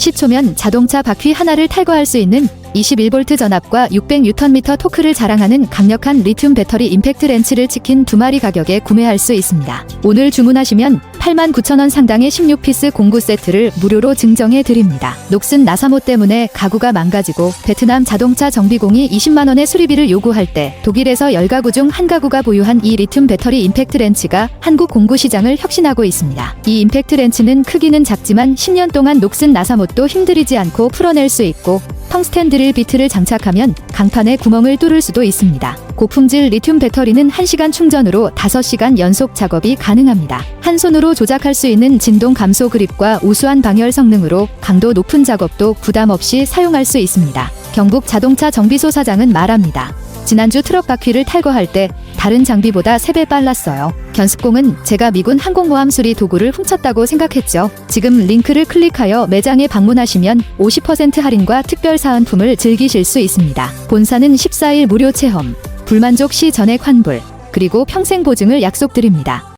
10초면 자동차 바퀴 하나를 탈거할 수 있는 21V 전압과 600Nm 토크를 자랑하는 강력한 리튬 배터리 임팩트 렌치를 치킨 두 마리 가격에 구매할 수 있습니다. 오늘 주문하시면 89,000원 상당의 16피스 공구 세트를 무료로 증정해 드립니다. 녹슨 나사모 때문에 가구가 망가지고 베트남 자동차 정비공이 20만 원의 수리비를 요구할 때 독일에서 10가구 중 한 가구가 보유한 이 리튬 배터리 임팩트 렌치가 한국 공구 시장을 혁신하고 있습니다. 이 임팩트 렌치는 크기는 작지만 10년 동안 녹슨 나사못도 힘들이지 않고 풀어낼 수 있고 텅스텐 드릴 비트를 장착하면 강판에 구멍을 뚫을 수도 있습니다. 고품질 리튬 배터리는 1시간 충전으로 5시간 연속 작업이 가능합니다. 한 손으로 조작할 수 있는 진동 감소 그립과 우수한 방열 성능으로 강도 높은 작업도 부담 없이 사용할 수 있습니다. 경북 자동차 정비소 사장은 말합니다. 지난주 트럭 바퀴를 탈거할 때 다른 장비보다 3배 빨랐어요. 견습공은 제가 미군 항공모함 수리 도구를 훔쳤다고 생각했죠. 지금 링크를 클릭하여 매장에 방문하시면 50% 할인과 특별 사은품을 즐기실 수 있습니다. 본사는 14일 무료 체험, 불만족 시 전액 환불, 그리고 평생 보증을 약속드립니다.